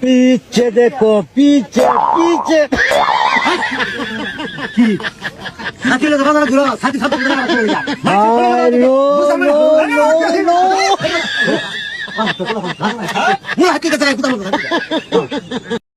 삐째 됐고 삐째 삐째 길이 사태에서 하나 들어 사태 사태 하나 들어 그냥. 아이로 노노노 아, 뭐 학교 가서 구다 보다.